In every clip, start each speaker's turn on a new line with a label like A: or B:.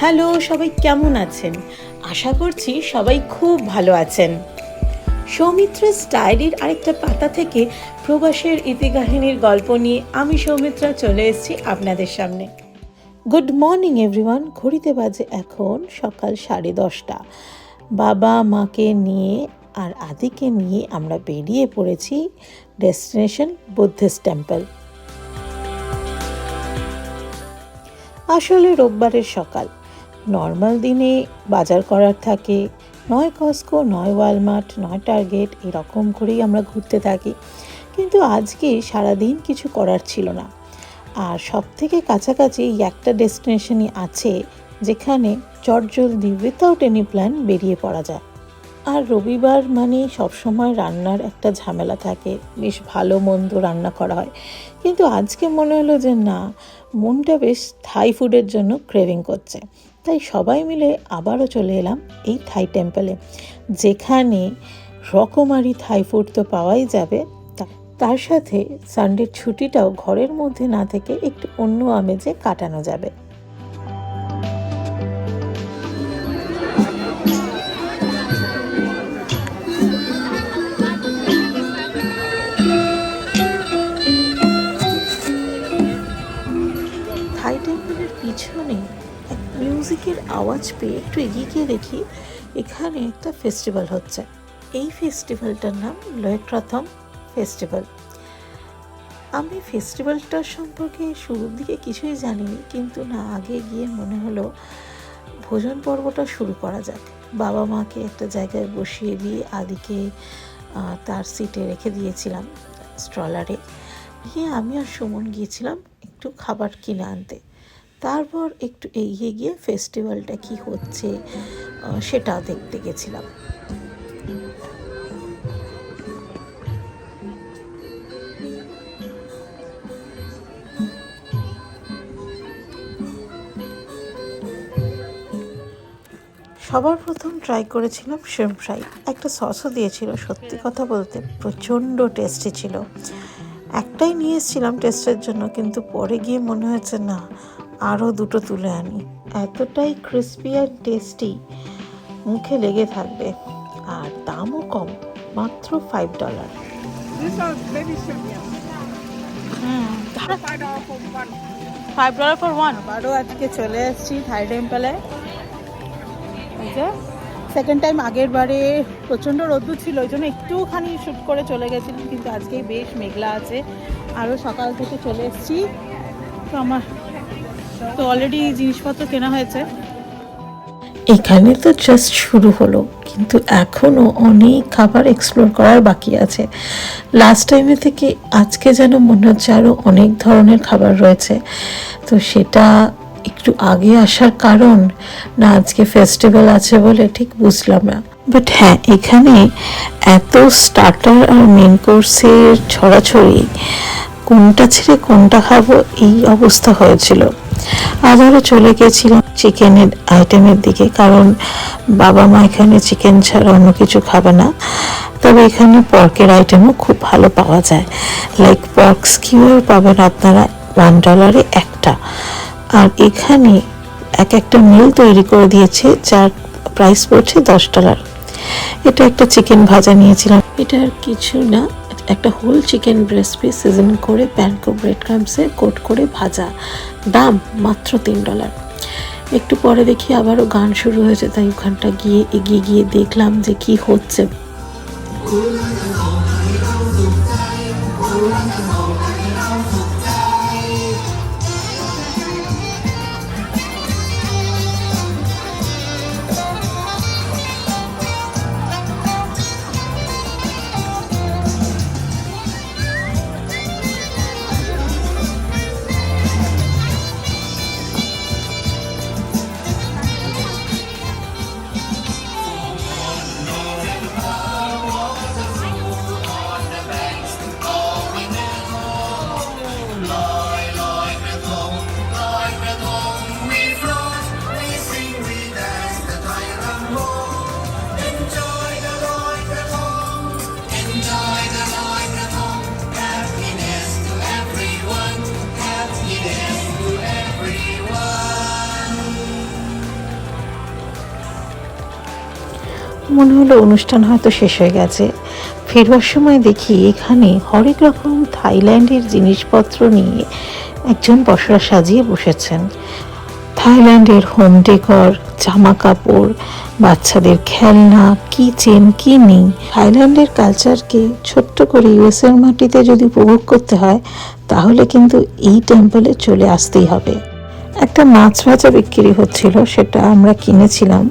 A: Hello, সবাই কেমন আছেন? আশা করছি সবাই খুব ভালো আছেন। সৌমিত্রা স্টাইলির আরেকটা পাতা থেকে প্রবাসের ইতিকাহিনীর গল্প নিয়ে আমি সৌমিত্রা চলে এসেছি আপনাদের সামনে। গুড মর্নিং এভরিওয়ান ঘড়িতে বাজে এখন সকাল সাড়ে দশটা। বাবা মাকে নিয়ে আর আদিকে নিয়ে আমরা বেরিয়ে পড়েছি ডেস্টিনেশন বুদ্ধিস্ট টেম্পল। আসলে রোববারের সকাল। নর্মাল দিনে বাজার করার থাকে। নয় কস্কো নয় ওয়ালমার্ট নয় টার্গেট এরকম করেই আমরা ঘুরতে থাকি। কিন্তু আজকে সারাদিন কিছু করার ছিল না। আর সব থেকে কাছাকাছি একটা ডেস্টিনেশনই আছে, যেখানে চটজলদি উইথাউট এনি প্ল্যান বেরিয়ে পড়া যায়। আর রবিবার মানে সবসময় রান্নার একটা ঝামেলা থাকে। বেশ ভালো মন্দ রান্না করা হয়। কিন্তু আজকে মনে হলো যে না, মনটা বেশ থাই ফুডের জন্য ক্রেভিং করছে। তাই সবাই মিলে আবারও চলে এলাম এই থাই টেম্পলে। যেখানে রকমারি থাই ফুড তো পাওয়াই যাবে। তার সাথে সানডের ছুটিটাও ঘরের মধ্যে না থেকে একটু অন্য আমেজে কাটানো যাবে। মিউজিকের আওয়াজ পেয়ে একটু এগিয়ে গিয়ে দেখি, এখানে একটা ফেস্টিভ্যাল হচ্ছে। এই ফেস্টিভ্যালটার নাম লয়ক্রাথম ফেস্টিভ্যাল আমি ফেস্টিভ্যালটার সম্পর্কে শুরুর দিকে কিছুই জানিনি, কিন্তু না, আগে গিয়ে মনে হলো ভোজন পর্বটা শুরু করা যাক। বাবা মাকে একটা জায়গায় বসিয়ে দিয়ে আদিকে তার সিটে রেখে দিয়েছিলাম স্ট্রলারে গিয়ে আমি আর সুমন গিয়েছিলাম একটু খাবার কিনে আনতে। তারপর একটু এগিয়ে গিয়ে ফেস্টিভ্যালটা কি হচ্ছে সেটা দেখতে গেছিলাম। সবার প্রথম ট্রাই করেছিলাম শ্রিম ফ্রাই একটা সসও দিয়েছিল, সত্যি কথা বলতে প্রচণ্ড টেস্টি ছিল। একটাই নিয়ে এসেছিলাম টেস্টের জন্য, কিন্তু পরে গিয়ে মনে হয়েছে, না আরও দুটো তুলে আনি। এতটাই ক্রিস্পি আর টেস্টি মুখে লেগে থাকবে। আর দামও কম মাত্র
B: five dollar. Five dollar for one
C: আবারও আজকে চলে এসেছি থাই টেম্পলে সেকেন্ড টাইম আগের বারে প্রচণ্ড রোদ্দুর ছিল ওই জন্য একটুখানি শ্যুট করে চলে গেছিলাম কিন্তু আজকে বেশ মেঘলা আছে। আরও সকাল থেকে চলে এসেছি। তো আমার তো অলরেডি জিনিসপত্র কেনা হয়েছে।
A: এখানে তো জাস্ট শুরু হলো, কিন্তু এখনও অনেক খাবার এক্সপ্লোর করার বাকি আছে। লাস্ট টাইমে থেকে আজকে যেন মনে হচ্ছে আরও অনেক ধরনের খাবার রয়েছে। তো সেটা একটু আগে আসার কারণ, না আজকে ফেস্টিভ্যাল আছে বলে ঠিক বুঝলাম না। বাট হ্যাঁ এখানে এত স্টার্টার আর মেন কোর্সের ছড়াছড়ি কোনটা ছেড়ে কোনটা খাব, এই অবস্থা হয়েছিল। আবারও চলে গেছিলাম চিকেনের আইটেমের দিকে, কারণ বাবা মা এখানে চিকেন ছাড়া অন্য কিছু খাবে না। তবে এখানে পর্কের আইটেমও খুব ভালো পাওয়া যায়। লাইক পর্ক স্কিউর পাবেন আপনারা ওয়ান ডলারে একটা। আর এখানে এক একটা মিল তৈরি করে দিয়েছে, যার প্রাইস পড়ছে দশ ডলার এটা একটা চিকেন ভাজা নিয়েছিলাম। এটা আর কিছু না। একটা whole chicken breast piece season করে প্যানকো ব্রেড ক্রামসে কোট করে ভাজা। দাম মাত্র তিন ডলার একটু পরে দেখি আবারও গান শুরু হয়েছে, তাই ওখানটা গিয়ে এগিয়ে গিয়ে দেখলাম যে কি হচ্ছে। মনে হলো অনুষ্ঠান হয়তো শেষ হয়ে গেছে। ফেরবার সময় দেখি এখানে হরেক রকম থাইল্যান্ডের জিনিসপত্র নিয়ে একজন পসরা সাজিয়ে বসেছেন। থাইল্যান্ডের হোম ডেকর, জামা কাপড়, বাচ্চাদের খেলনা কি চেন কি নেই থাইল্যান্ডের কালচারকে ছোট্ট করে ইউএসএর মাটিতে যদি উপভোগ করতে হয়, তাহলে কিন্তু এই টেম্পলে চলে আসতেই হবে। একটা মাছ ভাজা বিক্রি হচ্ছিল, সেটা আমরা কিনেছিলাম।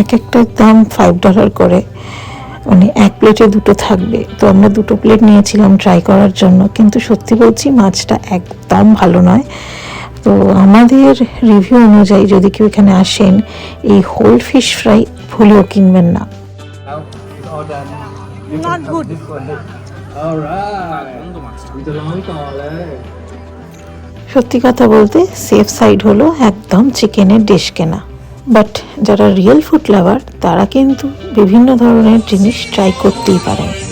A: এক একটার দাম ফাইভ ডলার করে। মানে এক প্লেটে দুটো থাকবে। তো আমরা দুটো প্লেট নিয়েছিলাম ট্রাই করার জন্য। কিন্তু সত্যি বলছি মাছটা একদম ভালো নয়। তো আমাদের রিভিউ অনুযায়ী যদি কেউ এখানে আসেন এই হোল ফিশ ফ্রাই ভুলেও কিনবেন না। সত্যি কথা বলতে সেফ সাইড হলো একদম চিকেনের ডিশ কেনা। বাট যারা রিয়েল ফুড লাভার তারা কিন্তু বিভিন্ন ধরনের জিনিস ট্রাই করতেই পারেন।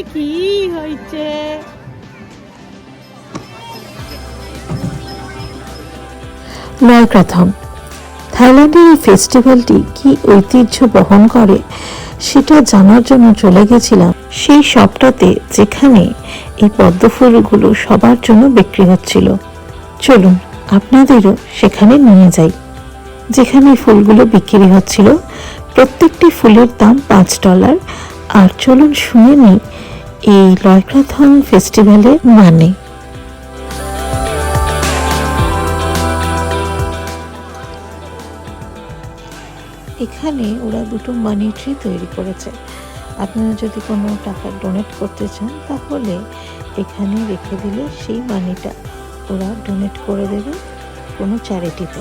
C: ভাবছি কি হয়েছে?
A: লয়ক্রাথম থাইল্যান্ডের এই ফেস্টিভ্যালটি কি ঐতিহ্য বহন করে সেটা জানার জন্য চলে গেছিলাম। সেই শপটাতে যেখানে এই পদ্ম ফুলগুলো সবার জন্য বিক্রি হচ্ছিল। চলুন, আপনাদেরও সেখানে নিয়ে যাই। যেখানে ফুলগুলো বিক্রি হচ্ছিল, প্রত্যেকটি ফুলের দাম পাঁচ ডলার। আর চলুন শুনে নিই এই লয়ক্রাথম ফেস্টিভ্যালের মানে। এখানে ওরা দুটো মানি ট্রি তৈরি করেছে। আপনারা যদি কোনো টাকা ডোনেট করতে চান, তাহলে এখানে রেখে দিলে সেই মানিটা ওরা ডোনেট করে দেবে কোনো চ্যারিটিতে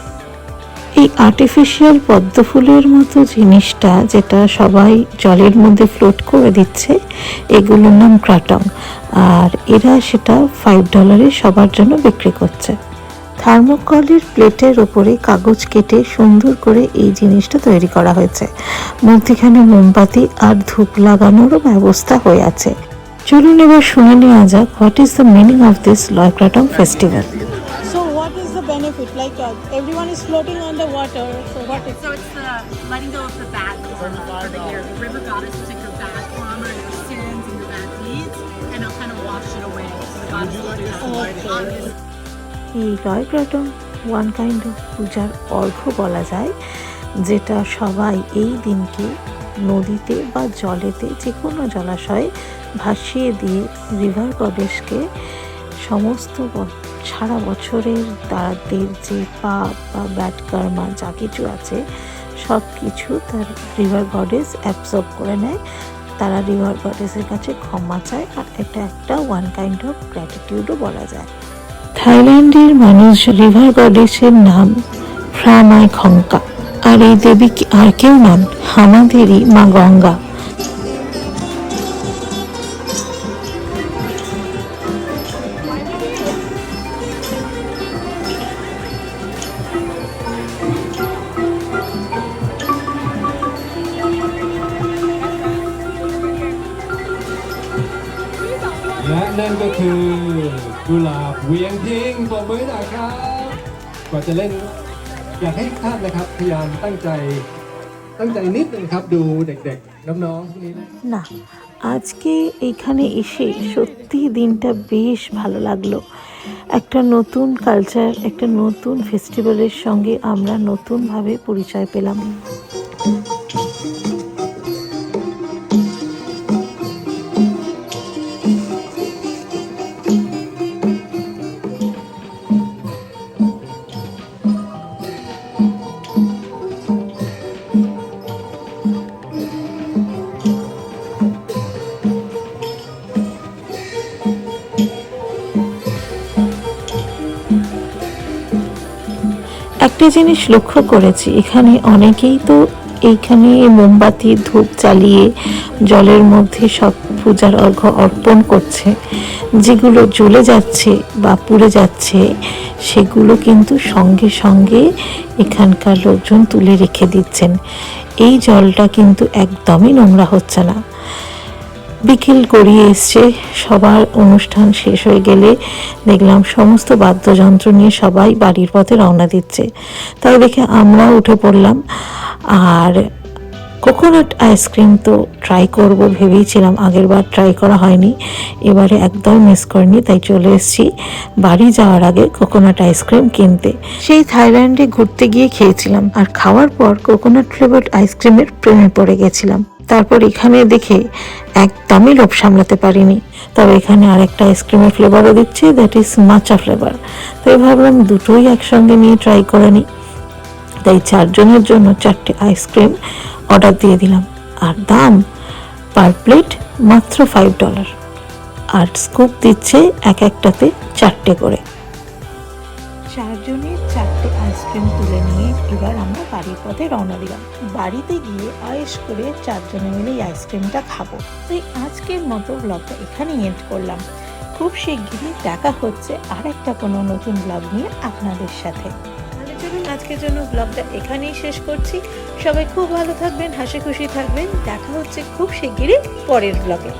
A: এই আর্টিফিশিয়াল পদ্ম ফুলের মতো জিনিসটা যেটা সবাই জলের মধ্যে ফ্লোট করে দিচ্ছে, এগুলোর নাম ক্রাটং আর এরা সেটা ফাইভ ডলারে সবার জন্য বিক্রি করছে। থার্মোকলের প্লেটের ওপরে কাগজ কেটে সুন্দর করে এই জিনিসটা তৈরি করা হয়েছে। মধ্যিখানে মোমবাতি আর ধূপ লাগানোরও ব্যবস্থা হয়ে আছে। চলুন এবার শুনে নেওয়া যাক what is the meaning of this
C: Loy Krathong festival the benefit? Like uh, everyone is floating on the water. So what is
D: So it's the letting go of the bad karma for the year. The river goddess will take your bad karma, your sins, and your bad deeds, and it'll kind of wash it away. So the goddess will do that. Obviously.
A: এই লয়ক্রাটং one kind of পূজার অর্ঘ্য বলা যায় যেটা সবাই এই দিনকে নদীতে বা জলেতে যে কোনো জলাশয়ে ভাসিয়ে দিয়ে রিভার গডেসকে সমস্ত সারা বছরের তাদের যে পাপ বা ব্যাড কার্মা যা কিছু আছে, সব কিছু তার রিভার গডেস অ্যাবসর্ব করে নেয়। তারা রিভার গডেসের কাছে ক্ষমা চায় আর এটা একটা ওয়ান কাইন্ড অফ গ্র্যাটিটিউডও বলা যায়। থাইল্যান্ডের মানুষ রিভার গডেসের নাম ফ্রামাই খঙ্কা আর এই দেবী আর কেউ নন আমাদেরই মা গঙ্গা।
E: และนั่นก็คือกุหลาบเวียงทิงปรบมือหน่อยครับกว่าจะเล่น อยากให้ทุกท่านนะครับ พยายามตั้งใจ ตั้งใจนิดนึงครับ ดูเด็กๆ น้องๆพวกนี้นะ
A: না আজকে এখানে এসে সত্যি দিনটা বেশ ভালো লাগলো একটা নতুন কালচার একটা নতুন ফেস্টিভ্যালের সঙ্গে আমরা নতুনভাবে পরিচয় পেলাম একটা জিনিস লক্ষ্য করেছি, এখানে অনেকেই তো এইখানে মোমবাতি, ধূপ জ্বালিয়ে জলের মধ্যে সব পূজার অর্ঘ্য অর্পণ করছে। যেগুলো জ্বলে যাচ্ছে বা পুড়ে যাচ্ছে, সেগুলো কিন্তু সঙ্গে সঙ্গে এখানকার লোকজন তুলে রেখে দিচ্ছেন। এই জলটা কিন্তু একদমই নোংরা হচ্ছে না। বিকেল গড়িয়ে এসছে। সবার অনুষ্ঠান শেষ হয়ে গেলে দেখলাম সমস্ত বাদ্যযন্ত্র নিয়ে সবাই বাড়ির পথে রওনা দিচ্ছে। তাই দেখে আমরা উঠে পড়লাম। আর কোকোনাট আইসক্রিম তো ট্রাই করব ভেবেইছিলাম আগের বার ট্রাই করা হয়নি। এবারে একদম মিস করিনি, তাই চলে এসেছি। বাড়ি যাওয়ার আগে কোকোনাট আইসক্রিম কিনতে। সেই থাইল্যান্ডে ঘুরতে গিয়ে খেয়েছিলাম। আর খাওয়ার পর কোকোনাট ফ্লেভার্ড আইসক্রিমের প্রেমে পড়ে গেছিলাম। তারপর এখানে দেখে একদমই লোভ সামলাতে পারিনি। তবে এখানে আরেকটা আইসক্রিমের ফ্লেভারও দিচ্ছে দ্যাট ইজ মাচা ফ্লেভার তাই ভাবলাম দুটোই একসঙ্গে নিয়ে ট্রাই করে নিই। তাই চারজনের জন্য চারটে আইসক্রিম অর্ডার দিয়ে দিলাম। আর দাম পার প্লেট মাত্র ফাইভ ডলার আর স্কুপ দিচ্ছে এক একটাতে চারটে করে। চারজনের চারটে আইসক্রিম তুলে নিয়ে এবার আমরা বাড়ির পথে রওনা দিলাম। বাড়িতে গিয়ে আয়েস করে চারজনে মিলে এই আইসক্রিমটা খাব। তাই আজকের মতো ব্লগটা এখানেই এন্ড করলাম। খুব শিগগিরই দেখা হচ্ছে আর একটা কোনো নতুন ব্লগ নিয়ে আপনাদের সাথে। তাহলে চলুন আজকের জন্য ব্লগটা এখানেই শেষ করছি। সবাই খুব ভালো থাকবেন হাসি খুশি থাকবেন। দেখা হচ্ছে খুব শিগগিরই পরের ব্লগে।